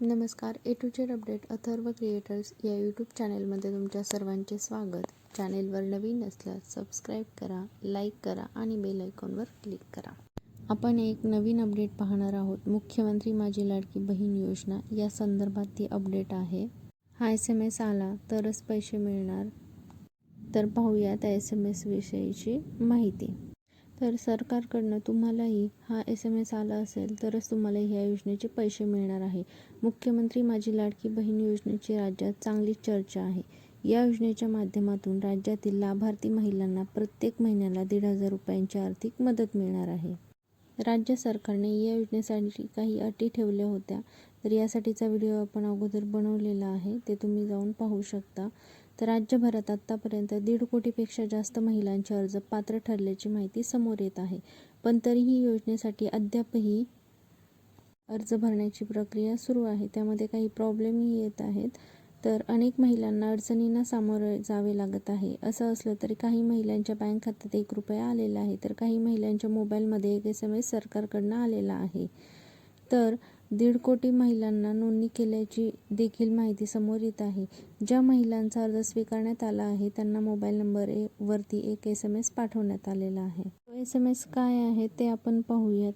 नमस्कार A to Z update Atharva creators या YouTube चॅनेलमध्ये तुमच्या सर्वांचे स्वागत. चॅनेलवर नवीन असल्यास सबस्क्राईब करा लाईक करा आणि बेल आयकॉनवर क्लिक करा. आपण एक नवीन अपडेट पाहणार आहोत. मुख्यमंत्री माझी लाडकी बहीण योजना. या संदर्भात ती अपडेट आहे. हा एस एम एस आला तरच पैसे मिळणार. तर पाहूया त्या एस एम एस विषयीची माहिती. तर सरकारकडनं तुम्हालाही हा एस एम एस आला असेल तरच तुम्हाला ह्या योजनेचे पैसे मिळणार आहे. मुख्यमंत्री माझी लाडकी बहीण योजनेची राज्यात चांगली चर्चा आहे. या योजनेच्या माध्यमातून राज्यातील लाभार्थी महिलांना प्रत्येक महिन्याला दीड हजार रुपयांची आर्थिक मदत मिळणार आहे. राज्य सरकारने या योजनेसाठी काही अटी ठेवल्या होत्या तर यासाठीचा व्हिडिओ आपण अगोदर बनवलेला आहे ते तुम्ही जाऊन पाहू शकता. तर राज्यभरात आत्तापर्यंत दीड कोटीपेक्षा जास्त महिलांचे अर्ज पात्र ठरल्याची माहिती समोर येत आहे. पण तरीही योजनेसाठी अद्यापही अर्ज भरण्याची प्रक्रिया सुरू आहे. त्यामध्ये काही प्रॉब्लेमही येत आहेत. तर अनेक महिलांना अडचणींना सामोरे जावे लागत आहे. असं असलं तरी काही महिलांच्या बँक खात्यात एक रुपया आलेला आहे तर काही महिलांच्या मोबाईलमध्ये एक एस एम एस सरकारकडनं आलेला आहे. तर दीड कोटी महिलांना नोंदणी केल्याची देखील माहिती समोर येत आहे. ज्या महिलांचा अर्ज स्वीकारण्यात आला आहे त्यांना मोबाईल नंबर ए वरती एक एस एम एस पाठवण्यात आलेला आहे. तो एस एम एस काय आहे ते आपण पाहूयात.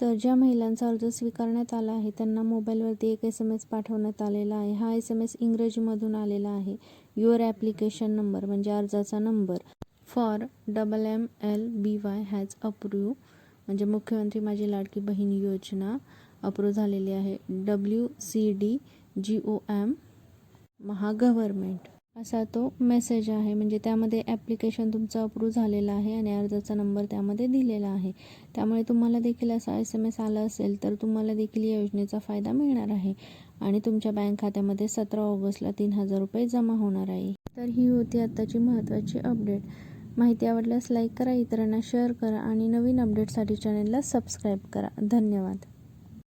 तर ज्या महिलांचा अर्ज स्वीकारण्यात आला आहे त्यांना मोबाईलवरती एक एस एम एस पाठवण्यात आलेला आहे. हा एस एम एस इंग्रजीमधून आलेला आहे. युअर ॲप्लिकेशन नंबर म्हणजे अर्जाचा number. For double M L B Y has approve म्हणजे मुख्यमंत्री माझी लाडकी बहीण योजना. अप्रूव्ह झालेली आहे. W C D G O M महागव्हर्मेंट असा तो मेसेज आहे. म्हणजे त्यामध्ये ॲप्लिकेशन तुमचं अप्रूव्ह झालेलं आहे आणि अर्जाचा नंबर त्यामध्ये दिलेला आहे. त्यामुळे तुम्हाला देखील असा एस एम एस आला असेल तर तुम्हाला देखील या योजनेचा फायदा मिळणार आहे. आणि तुमच्या बँक खात्यामध्ये सतरा ऑगस्टला तीन हजार रुपये जमा होणार आहे. तर ही होती आत्ताची महत्त्वाची अपडेट माहिती आवडल्यास लाईक करा इतरांना शेअर करा आणि नवीन अपडेटसाठी चॅनलला सबस्क्राईब करा. धन्यवाद.